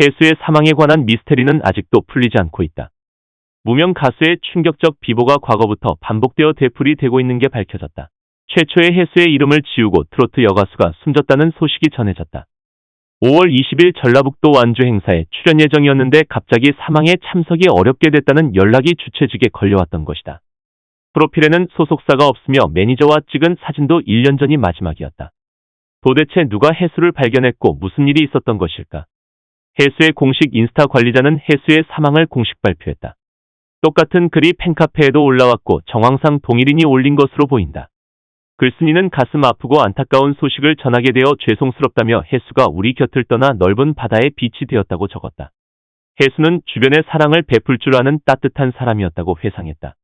혜수의 사망에 관한 미스테리는 아직도 풀리지 않고 있다. 무명 가수의 충격적 비보가 과거부터 반복되어 되풀이 되고 있는 게 밝혀졌다. 최초의 혜수의 이름을 지우고 트로트 여가수가 숨졌다는 소식이 전해졌다. 5월 20일 전라북도 완주 행사에 출연 예정이었는데 갑자기 사망에 참석이 어렵게 됐다는 연락이 주최직에 걸려왔던 것이다. 프로필에는 소속사가 없으며 매니저와 찍은 사진도 1년 전이 마지막이었다. 도대체 누가 해수를 발견했고 무슨 일이 있었던 것일까? 해수의 공식 인스타 관리자는 해수의 사망을 공식 발표했다. 똑같은 글이 팬카페에도 올라왔고 정황상 동일인이 올린 것으로 보인다. 글쓴이는 가슴 아프고 안타까운 소식을 전하게 되어 죄송스럽다며 해수가 우리 곁을 떠나 넓은 바다에 빛이 되었다고 적었다. 해수는 주변에 사랑을 베풀 줄 아는 따뜻한 사람이었다고 회상했다.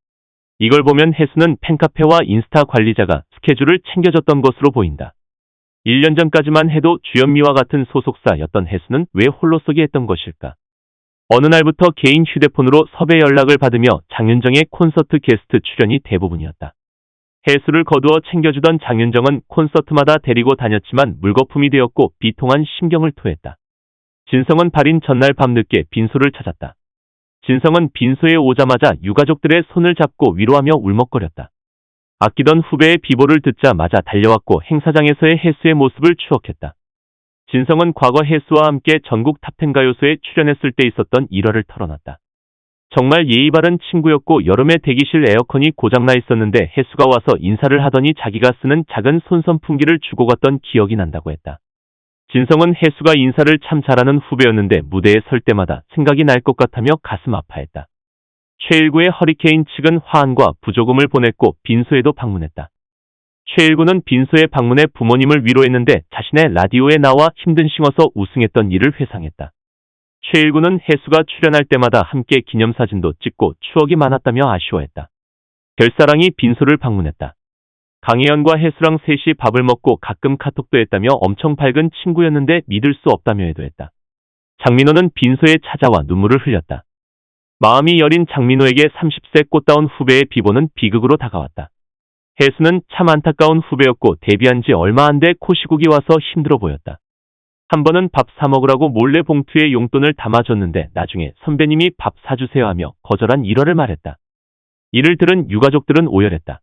이걸 보면 해수는 팬카페와 인스타 관리자가 스케줄을 챙겨줬던 것으로 보인다. 1년 전까지만 해도 주현미와 같은 소속사였던 해수는 왜 홀로 서게 했던 것일까? 어느 날부터 개인 휴대폰으로 섭외 연락을 받으며 장윤정의 콘서트 게스트 출연이 대부분이었다. 해수를 거두어 챙겨주던 장윤정은 콘서트마다 데리고 다녔지만 물거품이 되었고 비통한 심경을 토했다. 진성은 발인 전날 밤늦게 빈소를 찾았다. 진성은 빈소에 오자마자 유가족들의 손을 잡고 위로하며 울먹거렸다. 아끼던 후배의 비보를 듣자마자 달려왔고 행사장에서의 해수의 모습을 추억했다. 진성은 과거 해수와 함께 전국 탑텐 가요소에 출연했을 때 있었던 일화를 털어놨다. 정말 예의 바른 친구였고 여름에 대기실 에어컨이 고장나 있었는데 해수가 와서 인사를 하더니 자기가 쓰는 작은 손선풍기를 주고 갔던 기억이 난다고 했다. 진성은 해수가 인사를 참 잘하는 후배였는데 무대에 설 때마다 생각이 날 것 같다며 가슴 아파했다. 최일구의 허리케인 측은 화환과 부조금을 보냈고 빈소에도 방문했다. 최일구는 빈소에 방문해 부모님을 위로했는데 자신의 라디오에 나와 힘든 싱어서 우승했던 일을 회상했다. 최일구는 해수가 출연할 때마다 함께 기념사진도 찍고 추억이 많았다며 아쉬워했다. 별사랑이 빈소를 방문했다. 강혜연과 해수랑 셋이 밥을 먹고 가끔 카톡도 했다며 엄청 밝은 친구였는데 믿을 수 없다며 해도 했다. 장민호는 빈소에 찾아와 눈물을 흘렸다. 마음이 여린 장민호에게 30세 꽃다운 후배의 비보는 비극으로 다가왔다. 해수는 참 안타까운 후배였고 데뷔한 지 얼마 안 돼 코시국이 와서 힘들어 보였다. 한 번은 밥 사 먹으라고 몰래 봉투에 용돈을 담아줬는데 나중에 선배님이 밥 사주세요 하며 거절한 일화를 말했다. 이를 들은 유가족들은 오열했다.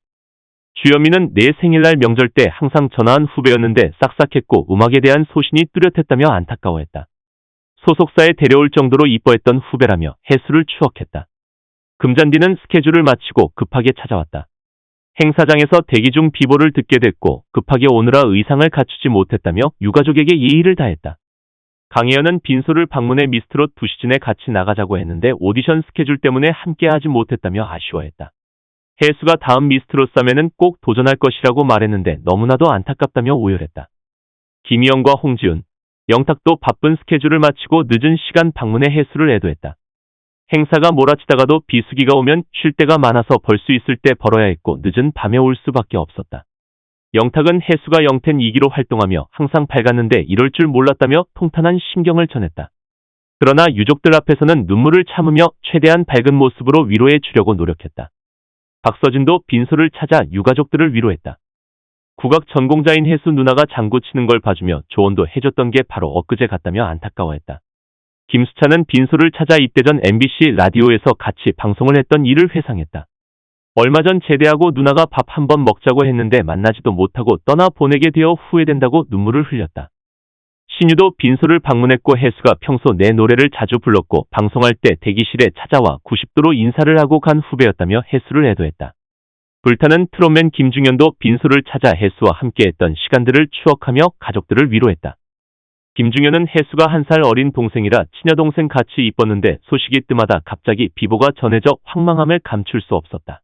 주현미는 내 생일날 명절 때 항상 전화한 후배였는데 싹싹했고 음악에 대한 소신이 뚜렷했다며 안타까워했다. 소속사에 데려올 정도로 이뻐했던 후배라며 해수를 추억했다. 금잔디는 스케줄을 마치고 급하게 찾아왔다. 행사장에서 대기 중 비보를 듣게 됐고 급하게 오느라 의상을 갖추지 못했다며 유가족에게 예의를 다했다. 강혜연은 빈소를 방문해 미스트롯 부시즌에 같이 나가자고 했는데 오디션 스케줄 때문에 함께하지 못했다며 아쉬워했다. 혜수가 다음 미스트롯 쌈에는 꼭 도전할 것이라고 말했는데 너무나도 안타깝다며 오열했다. 김희영과 홍지훈, 영탁도 바쁜 스케줄을 마치고 늦은 시간 방문해 해수를 애도했다. 행사가 몰아치다가도 비수기가 오면 쉴 데가 많아서 벌 수 있을 때 벌어야 했고 늦은 밤에 올 수밖에 없었다. 영탁은 해수가 영텐 2기로 활동하며 항상 밝았는데 이럴 줄 몰랐다며 통탄한 심경을 전했다. 그러나 유족들 앞에서는 눈물을 참으며 최대한 밝은 모습으로 위로해 주려고 노력했다. 박서진도 빈소를 찾아 유가족들을 위로했다. 국악 전공자인 해수 누나가 장구 치는 걸 봐주며 조언도 해줬던 게 바로 엊그제 같다며 안타까워했다. 김수찬은 빈소를 찾아 입대 전 MBC 라디오에서 같이 방송을 했던 일을 회상했다. 얼마 전 제대하고 누나가 밥 한 번 먹자고 했는데 만나지도 못하고 떠나 보내게 되어 후회된다고 눈물을 흘렸다. 신유도 빈소를 방문했고 해수가 평소 내 노래를 자주 불렀고 방송할 때 대기실에 찾아와 90도로 인사를 하고 간 후배였다며 해수를 애도했다. 불타는 트롯맨 김중현도 빈소를 찾아 해수와 함께했던 시간들을 추억하며 가족들을 위로했다. 김중현은 해수가 한 살 어린 동생이라 친여동생 같이 이뻤는데 소식이 뜸하다 갑자기 비보가 전해져 황망함을 감출 수 없었다.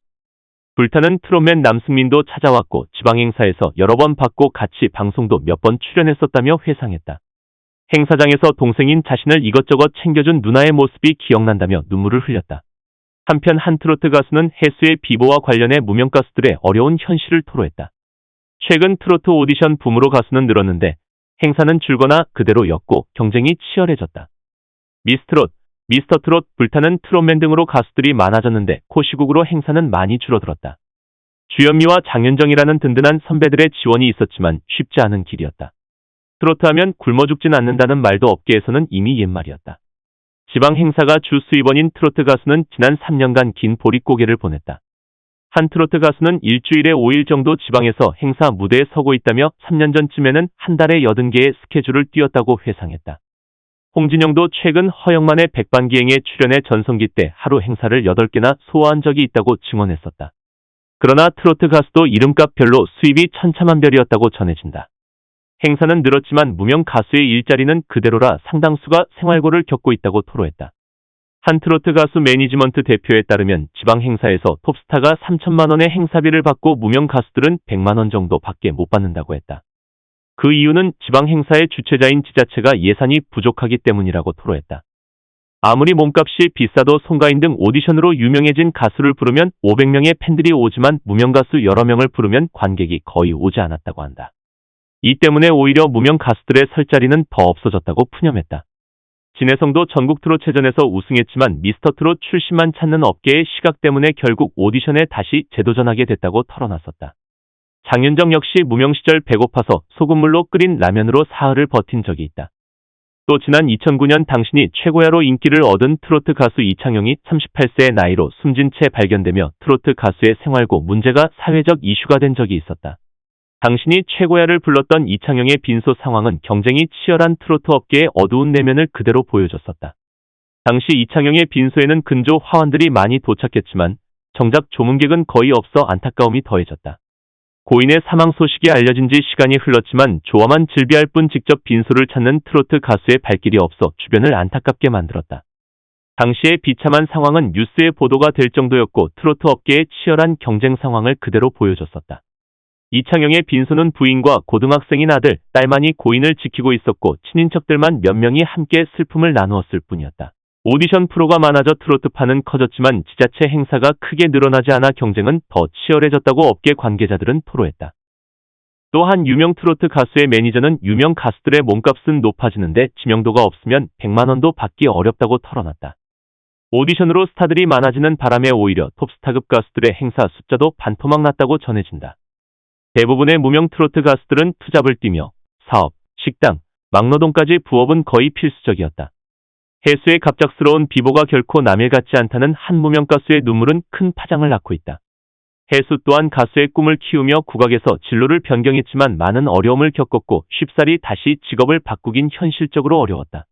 불타는 트롯맨 남승민도 찾아왔고 지방 행사에서 여러 번 받고 같이 방송도 몇 번 출연했었다며 회상했다. 행사장에서 동생인 자신을 이것저것 챙겨준 누나의 모습이 기억난다며 눈물을 흘렸다. 한편 한 트로트 가수는 해수의 비보와 관련해 무명 가수들의 어려운 현실을 토로했다. 최근 트로트 오디션 붐으로 가수는 늘었는데 행사는 줄거나 그대로였고 경쟁이 치열해졌다. 미스트롯, 미스터트롯, 불타는 트롯맨 등으로 가수들이 많아졌는데 코시국으로 행사는 많이 줄어들었다. 주현미와 장윤정이라는 든든한 선배들의 지원이 있었지만 쉽지 않은 길이었다. 트로트 하면 굶어 죽진 않는다는 말도 업계에서는 이미 옛말이었다. 지방 행사가 주 수입원인 트로트 가수는 지난 3년간 긴 보릿고개를 보냈다. 한 트로트 가수는 일주일에 5일 정도 지방에서 행사 무대에 서고 있다며 3년 전쯤에는 한 달에 80개의 스케줄을 뛰었다고 회상했다. 홍진영도 최근 허영만의 백반기행에 출연해 전성기 때 하루 행사를 8개나 소화한 적이 있다고 증언했었다. 그러나 트로트 가수도 이름값 별로 수입이 천차만별이었다고 전해진다. 행사는 늘었지만 무명 가수의 일자리는 그대로라 상당수가 생활고를 겪고 있다고 토로했다. 한 트로트 가수 매니지먼트 대표에 따르면 지방 행사에서 톱스타가 3천만 원의 행사비를 받고 무명 가수들은 100만 원 정도밖에 못 받는다고 했다. 그 이유는 지방 행사의 주최자인 지자체가 예산이 부족하기 때문이라고 토로했다. 아무리 몸값이 비싸도 송가인 등 오디션으로 유명해진 가수를 부르면 500명의 팬들이 오지만 무명 가수 여러 명을 부르면 관객이 거의 오지 않았다고 한다. 이 때문에 오히려 무명 가수들의 설 자리는 더 없어졌다고 푸념했다. 진해성도 전국 트롯 체전에서 우승했지만 미스터 트롯 출신만 찾는 업계의 시각 때문에 결국 오디션에 다시 재도전하게 됐다고 털어놨었다. 장윤정 역시 무명 시절 배고파서 소금물로 끓인 라면으로 사흘을 버틴 적이 있다. 또 지난 2009년 당신이 최고야로 인기를 얻은 트로트 가수 이창용이 38세의 나이로 숨진 채 발견되며 트로트 가수의 생활고 문제가 사회적 이슈가 된 적이 있었다. 당신이 최고야를 불렀던 이창용의 빈소 상황은 경쟁이 치열한 트로트 업계의 어두운 내면을 그대로 보여줬었다. 당시 이창용의 빈소에는 근조 화환들이 많이 도착했지만 정작 조문객은 거의 없어 안타까움이 더해졌다. 고인의 사망 소식이 알려진 지 시간이 흘렀지만 조화만 즐비할 뿐 직접 빈소를 찾는 트로트 가수의 발길이 없어 주변을 안타깝게 만들었다. 당시의 비참한 상황은 뉴스에 보도가 될 정도였고 트로트 업계의 치열한 경쟁 상황을 그대로 보여줬었다. 이창용의 빈소는 부인과 고등학생인 아들, 딸만이 고인을 지키고 있었고 친인척들만 몇 명이 함께 슬픔을 나누었을 뿐이었다. 오디션 프로가 많아져 트로트파는 커졌지만 지자체 행사가 크게 늘어나지 않아 경쟁은 더 치열해졌다고 업계 관계자들은 토로했다. 또한 유명 트로트 가수의 매니저는 유명 가수들의 몸값은 높아지는데 지명도가 없으면 100만 원도 받기 어렵다고 털어놨다. 오디션으로 스타들이 많아지는 바람에 오히려 톱스타급 가수들의 행사 숫자도 반토막 났다고 전해진다. 대부분의 무명 트로트 가수들은 투잡을 뛰며 사업, 식당, 막노동까지 부업은 거의 필수적이었다. 해수의 갑작스러운 비보가 결코 남일 같지 않다는 한 무명 가수의 눈물은 큰 파장을 낳고 있다. 해수 또한 가수의 꿈을 키우며 국악에서 진로를 변경했지만 많은 어려움을 겪었고 쉽사리 다시 직업을 바꾸긴 현실적으로 어려웠다.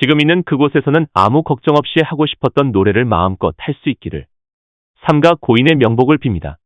지금 있는 그곳에서는 아무 걱정 없이 하고 싶었던 노래를 마음껏 할 수 있기를. 삼가 고인의 명복을 빕니다.